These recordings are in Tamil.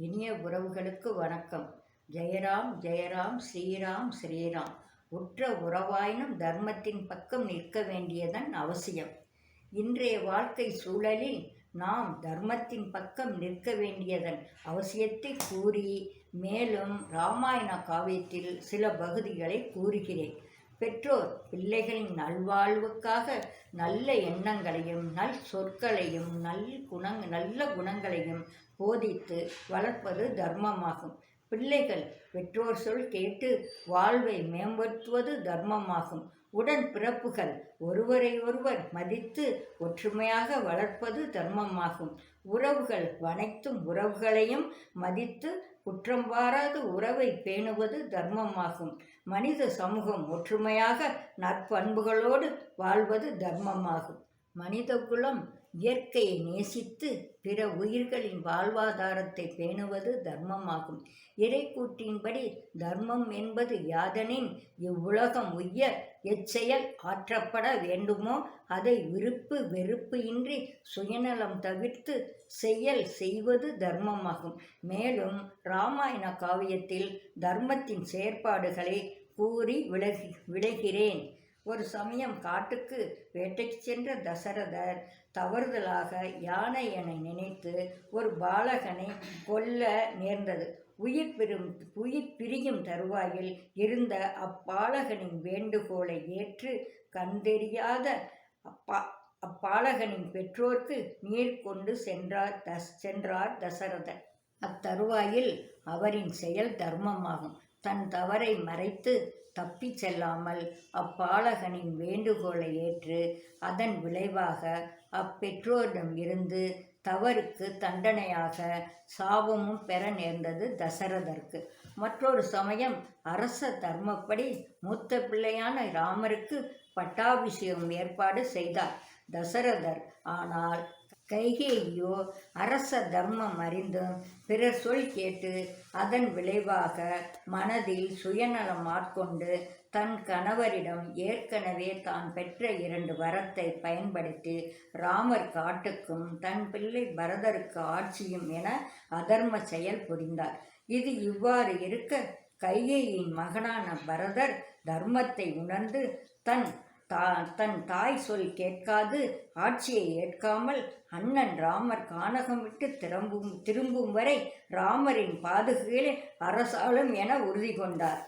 இனிய உறவுகளுக்கு வணக்கம். ஜெயராம் ஜெயராம் ஸ்ரீராம் ஸ்ரீராம். உற்ற உறவாயினும் தர்மத்தின் பக்கம் நிற்க வேண்டியதன் அவசியம். இன்றைய வாழ்க்கை சூழலில் நாம் தர்மத்தின் பக்கம் நிற்க வேண்டியதன் அவசியத்தை கூறி மேலும் ராமாயண காவியத்தில் சில பகுதிகளை கூறுகிறேன். பெற்றோர் பிள்ளைகளின் நல்வாழ்வுக்காக நல்ல எண்ணங்களையும் நல் சொற்களையும் நல் குணங் நல்ல குணங்களையும் போதித்து வளர்ப்பது தர்மமாகும். பிள்ளைகள் பெற்றோர் சொல் கேட்டு வாழ்வை மேம்படுத்துவது தர்மமாகும். உடன் பிறப்புகள் ஒருவரை ஒருவர் மதித்து ஒற்றுமையாக வளர்ப்பது தர்மமாகும். உறவுகள் அனைத்தும் உறவுகளையும் மதித்து குற்றம் வாராத உறவை பேணுவது தர்மமாகும். மனித சமூகம் ஒற்றுமையாக நற்பண்புகளோடு வாழ்வது தர்மமாகும். மனிதகுலம் இயற்கையை நேசித்து பிற உயிர்களின் வாழ்வாதாரத்தை பேணுவது தர்மமாகும். இறைக்கூற்றின்படி தர்மம் என்பது யாதனின் இவ்வுலகம் உய்ய எச்செயல் ஆற்றப்பட வேண்டுமோ அதை விருப்பு வெறுப்பு இன்றி சுயநலம் தவிர்த்து செயல் செய்வது தர்மமாகும். மேலும் இராமாயண காவியத்தில் தர்மத்தின் செயற்பாடுகளை கூறி விலகி விளைகிறேன் ஒரு சமயம் காட்டுக்கு வேட்டைக்கு சென்ற தசரதர் தவறுதலாக யானை என நினைத்து ஒரு பாலகனை கொல்ல நேர்ந்தது. உயிர் பெறும் உயிர் பிரியும் தருவாயில் இருந்த அப்பாலகனின் வேண்டுகோளை ஏற்று கண்டெறியாத அப்பா அப்பாலகனின் பெற்றோர்க்கு நீர் கொண்டு சென்றார் தஸ் சென்றார் தசரதர். அத்தருவாயில் அவரின் செயல் தர்மமாகும். தன் தவறை மறைத்து தப்பிச் செல்லாமல் அப்பாலகனின் வேண்டுகோளை ஏற்று அதன் விளைவாக அப்பெற்றோரிடம் இருந்து தவறுக்கு தண்டனையாக சாபமும் பெற நேர்ந்தது தசரதற்கு மற்றொரு சமயம் அரச தர்மப்படி மூத்த பிள்ளையான ராமருக்கு பட்டாபிஷேகம் ஏற்பாடு செய்தார். தசரதர் ஆனால் கைகேயோ அரச தர்மம் அறிந்தும் பிறர் சொல் கேட்டு அதன் விளைவாக மனதில் சுயநலம் ஆட்கொண்டு தன் கணவரிடம் ஏற்கனவே தான் பெற்ற இரண்டு வரத்தை பயன்படுத்தி ராமர் காட்டுக்கும் தன் பிள்ளை பரதருக்கு ஆட்சியும் என அதர்ம செயல் புரிந்தார். இது இவ்வாறு இருக்க கைகேயின் மகனான பரதர் தர்மத்தை உணர்ந்து தன் தா தன் தாய் சொல் கேட்காது ஆட்சியை ஏற்காமல் அண்ணன் ராமர் கானகம் விட்டு திரும்பும் திரும்பும் வரை ராமரின் பாதுகையில் அரசாளும் என உறுதி கொண்டார்.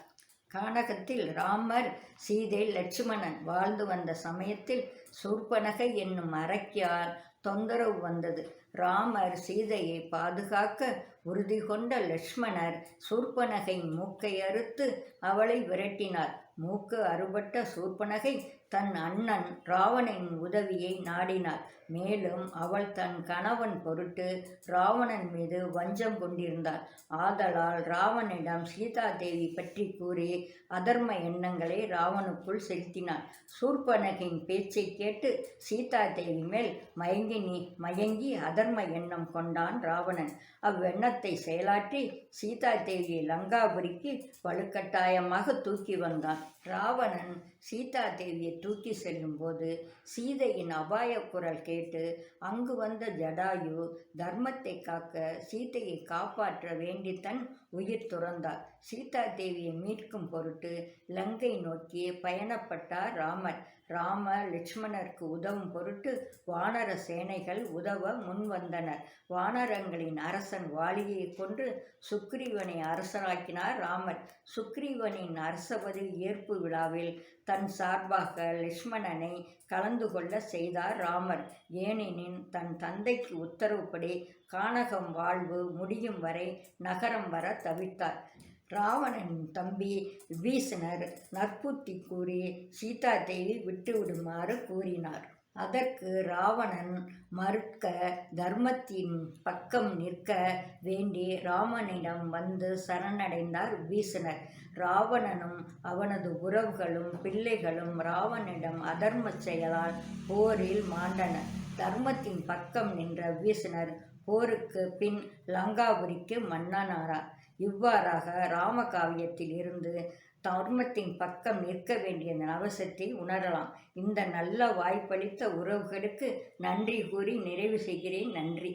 கானகத்தில் ராமர் சீதை லட்சுமணன் வாழ்ந்து வந்த சமயத்தில் சூர்பனகை என்னும் அரக்கியால் தொந்தரவு வந்தது. ராமர் சீதையை பாதுகாக்க உறுதி கொண்ட லட்சுமணர் சூர்பனகை மூக்கை அறுத்து அவளை விரட்டினார். மூக்கு அறுபட்ட சூர்பனகை தன் அண்ணன் ராவணனின் உதவியை நாடினாள். மேலும் அவள் தன் கணவன் பொருட்டு ராவணன் மீது வஞ்சம் கொண்டிருந்தாள். ஆதலால் ராவனிடம் சீதாதேவி பற்றி கூறி அதர்ம எண்ணங்களை ராவனுக்குள் செலுத்தினாள். சூர்பனகின் பேச்சை கேட்டு சீதாதேவி மேல் மயங்கி நீ மயங்கி அதர்ம எண்ணம் கொண்டான் ராவணன். அவ்வெண்ணத்தை செயலாற்றி சீதாதேவியை லங்காபுரிக்கு வலுக்கட்டாயமாக தூக்கி வந்தான். ராவணன் சீதா தேவியை தூக்கி செல்லும்போது சீதையின் அபாய குரல் கேட்டு அங்கு வந்த ஜடாயு தர்மத்தை காக்க சீதையை காப்பாற்ற வேண்டி தன் உயிர் துறந்தார். சீதா தேவியை மீட்கும் பொருட்டு லங்கை நோக்கி பயணப்பட்டார் ராமர். ராம லட்சுமணருக்கு உதவும் பொருட்டு வானர சேனைகள் உதவ முன்வந்தனர். வானரங்களின் அரசன் வாலியை கொன்று சுக்ரீவனை அரசனாக்கினார் ராமர். சுக்ரீவனின் அரச பதவி ஏற்பு விழாவில் தன் சார்பாக லட்சுமணனை கலந்து கொள்ள செய்தார் ராமர். ஏனெனின் தன் தந்தைக்கு உத்தரவுப்படி கானகம் வாழ்வு முடியும் வரை நகரம் வர தவித்தார். ராவணனின் தம்பி விபீஷணர் நற்புத்தி கூறி சீதா தேவி விட்டுவிடுமாறு கூறினார். அதற்கு ராவணன் மறுக்க தர்மத்தின் பக்கம் நிற்க வேண்டி ராமனிடம் வந்து சரணடைந்தார் விபீஷணர். ராவணனும் அவனது உறவுகளும் பிள்ளைகளும் ராவனிடம் அதர்ம செயலால் போரில் மாண்டனர் தர்மத்தின் பக்கம் நின்ற விபீஷணர் போருக்கு பின் லங்காபுரிக்கு மன்னனாரார் இவ்வாறாக ராமகாவியத்தில் இருந்து தர்மத்தின் பக்கம் நிற்க வேண்டிய அவசியத்தை உணரலாம். இந்த நல்ல வாய்ப்பளித்த உறவுகளுக்கு நன்றி கூறி நிறைவு செய்கிறேன். நன்றி.